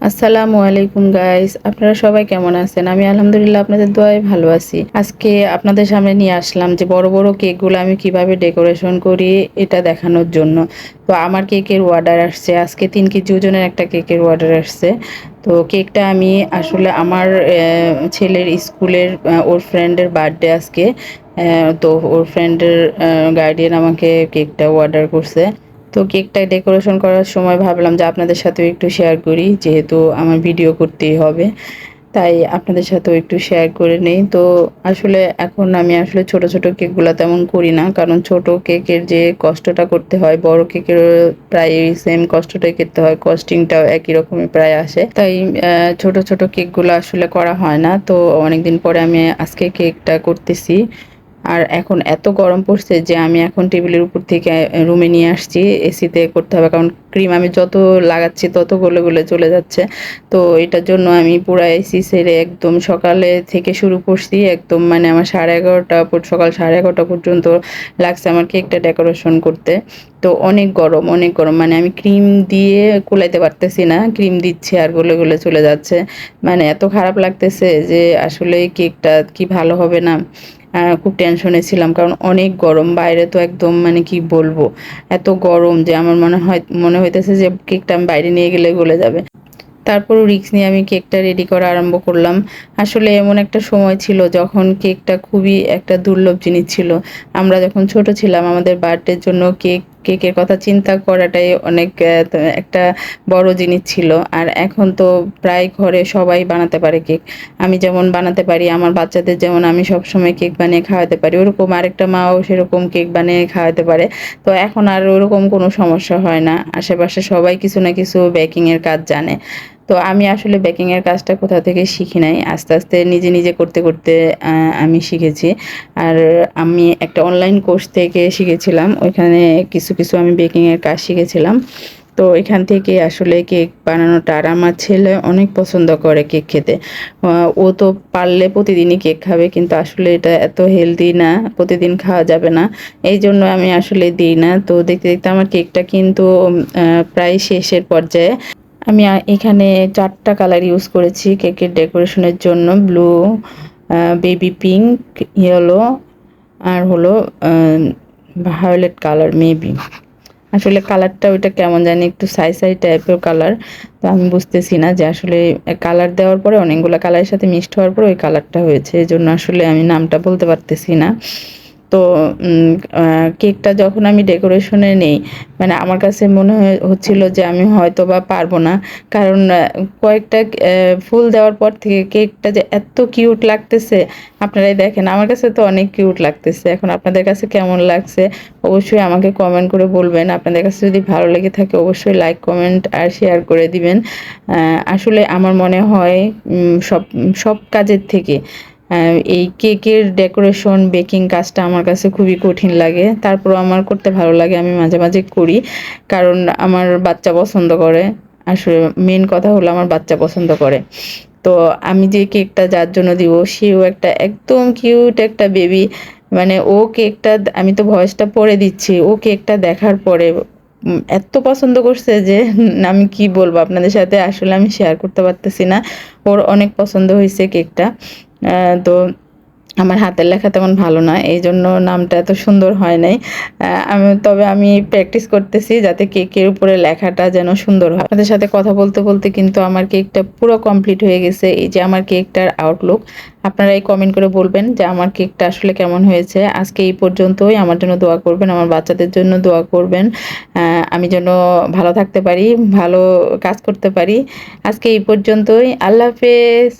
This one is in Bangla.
আসসালামু আলাইকুম গাইস আপনারা সবাই কেমন আছেন? আমি আলহামদুলিল্লাহ আপনাদের দোয়ায় ভালো আছি। আজকে আপনাদের সামনে নিয়ে আসলাম যে বড় বড় কেকগুলো আমি কীভাবে ডেকোরেশন করি এটা দেখানোর জন্য। তো আমার কেকের অর্ডার আসছে। আজকে তিন কেজি ওজনের একটা কেকের অর্ডার আসছে। তো কেকটা আমি আসলে আমার ছেলের স্কুলের ওর ফ্রেন্ডের বার্থডে আজকে। তো ওর ফ্রেন্ডের গার্ডিয়ান আমাকে কেকটা অর্ডার করছে। তো কেকটা ডেকোরেশন করার সময় ভাবলাম যে আপনাদের সাথেও একটু শেয়ার করি, যেহেতু আমার ভিডিও করতেই হবে। তাই আপনাদের সাথেও একটু শেয়ার করে নেই। তো আসলে এখন আমি আসলে ছোট ছোট কেকগুলো তেমন করি না, কারণ ছোট কেকের যে কষ্টটা করতে হয়, বড় কেকের প্রায় সেম কষ্টটাই করতে হয় কস্টিংটাও একই রকমই প্রায় আসে। তাই ছোট ছোট কেকগুলো আসলে করা হয় না। তো অনেকদিন পরে আমি আজকে কেকটা করতেছি। আর এখন এত গরম পড়ছে যে আমি এখন টেবিলের উপর থেকে রুমে নিয়ে আসছি, এসিতে করতে হবে, কারণ ক্রিম আমি যত লাগাচ্ছি তত গলে গলে চলে যাচ্ছে। তো এটার জন্য আমি পুরো এসি সেরে একদম সকালে থেকে শুরু করছি, একদম মানে আমার সাড়ে এগারোটা সকাল সাড়ে এগারোটা পর্যন্ত লাগছে আমার কেকটা ডেকোরেশন করতে। তো অনেক গরম অনেক গরম মানে আমি ক্রিম দিয়ে কুলাইতে পারতেছি না, ক্রিম দিচ্ছি আর গলে গলে চলে যাচ্ছে। মানে এত খারাপ লাগতেছে যে আসলে কেকটা কি ভালো হবে না। খুব টেনশনে ছিলাম, কারণ অনেক গরম, বাইরে তো একদম মানে কি বলব, এত গরম যে আমার মনে হয়, মনে হইতেছে যে কেকটা আমি বাইরে নিয়ে গেলে গলে যাবে। তারপর রিক্স নিয়ে আমি কেকটা রেডি করা আরম্ভ করলাম। আসলে এমন একটা সময় ছিল যখন কেকটা খুবই একটা দুর্লভ জিনিস ছিল। আমরা যখন ছোট ছিলাম, আমাদের বার্থডের জন্য কেক কেকের কথা চিন্তা করাটাই অনেক একটা বড় জিনিস ছিল। আর এখন তো প্রায় ঘরে সবাই বানাতে পারে কেক। আমি যেমন বানাতে পারি, আমার বাচ্চাদের যেমন আমি সবসময় কেক বানিয়ে খাওয়াতে পারি, ওরকম আরেকটা মাও সেরকম কেক বানিয়ে খাওয়াতে পারে। তো এখন আর ওরকম কোনো সমস্যা হয় না। আশেপাশে সবাই কিছু না কিছু বেকিংয়ের কাজ জানে। তো আমি আসলে বেকিংয়ের কাজটা কোথা থেকে শিখি নাই। আস্তে আস্তে নিজে নিজে করতে করতে আমি শিখেছি। আর আমি একটা অনলাইন কোর্স থেকে শিখেছিলাম। ওইখানে কিছু কিছু আমি বেকিংয়ের কাজ শিখেছিলাম। তো এখান থেকে আসলে কেক বানানোটা আর আমার ছেলে অনেক পছন্দ করে কেক খেতে। ও তো পারলে প্রতিদিনই কেক খাবে, কিন্তু আসলে এটা এত হেলদি না, প্রতিদিন খাওয়া যাবে না। এই জন্য আমি আসলে দিই না। তো দেখতে দেখতে আমার কেকটা কিন্তু প্রায় শেষের পর্যায়ে। আমি এখানে চারটা কালার ইউজ করেছি কেকের ডেকোরেশনের জন্য ব্লু বেবি পিঙ্ক ইয়েলো আর হলো ভায়োলেট কালার মেবি আসলে কালারটা ওইটা কেমন জানি একটু সাই সাই টাইপের কালার তো আমি বুঝতেছি না যে আসলে কালার দেওয়ার পরে অনেকগুলো কালারের সাথে মিক্সড হওয়ার পরে ওই কালারটা হয়েছে এই জন্য আসলে আমি নামটা বলতে পারতেছি না। তো কেকটা যখন আমি ডেকোরেশনে নেই মানে আমার কাছে মনে হচ্ছিল যে আমি হয়তো বা পারব না। কারণ কয়েকটা ফুল দেওয়ার পর থেকে কেকটা যে এত কিউট লাগতেছে, আপনারাই দেখেন, আমার কাছে তো অনেক কিউট লাগতেছে। এখন আপনাদের কাছে কেমন লাগছে, অবশ্যই আমাকে কমেন্ট করে বলবেন। আপনাদের কাছে যদি ভালো লেগে থাকে, অবশ্যই লাইক কমেন্ট আর শেয়ার করে দিবেন। আসলে আমার মনে হয় সব সব কাজের থেকে এই কেকের ডেকোরেশন বেকিং কাজটা আমার কাছে খুবই কঠিন লাগে। তারপর আমার করতে ভালো লাগে, আমি মাঝে মাঝে করি। কারণ আমার বাচ্চা পছন্দ করে। আসলে মেন কথা হলো আমার বাচ্চা পছন্দ করে। তো আমি যে কেকটা যার জন্য দিব, সেও একটা একদম কিউট একটা বেবি মানে ও কেকটা, আমি তো ভয়েসটা পরে দিচ্ছি, ও কেকটা দেখার পরে এত পছন্দ করছে যে, আমি কি বলব আপনাদের সাথে? আসলে আমি শেয়ার করতে পারতেছি না। ওর অনেক পছন্দ হয়েছে কেকটা। তো আমার হাতের লেখা তেমন ভালো না এই জন্য নামটা এত সুন্দর হয় নাই। আমি, তবে আমি প্র্যাকটিস করতেছি যাতে কেকের উপরে লেখাটা যেন সুন্দর হয়। আপনাদের সাথে কথা বলতে বলতে কিন্তু আমার কেকটা পুরো কমপ্লিট হয়ে গেছে, এই যে আমার কেকটার আউটলুক আপনারা এই কমেন্ট করে বলবেন যে আমার কেকটা আসলে কেমন হয়েছে। আজকে এই পর্যন্তই, আমার জন্য দোয়া করবেন, আমার বাচ্চাদের জন্য দোয়া করবেন। আমি যেন ভালো থাকতে পারি, ভালো কাজ করতে পারি। আজকে এই পর্যন্তই, আল্লাহ হাফেজ।